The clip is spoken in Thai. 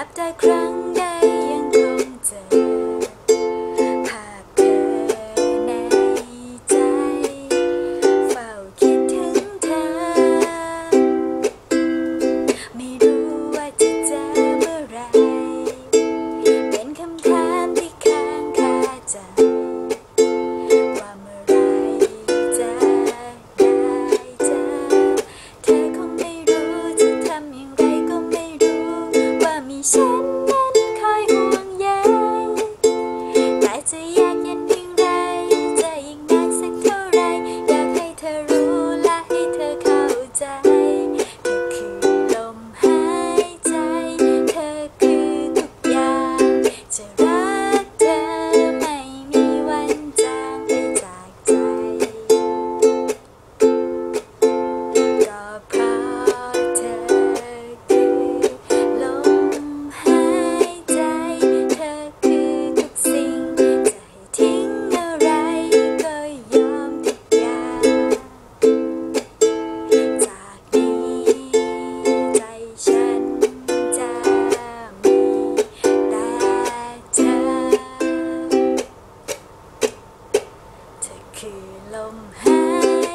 ลับได้ครั้งใดยังคงเจอภาพเธอในใจ เฝ้าคิดถึงเธอ ไม่รู้ว่าจะเจอเมื่อไร เป็นคำถามที่ค้างคาใจ 下。khi lòng hết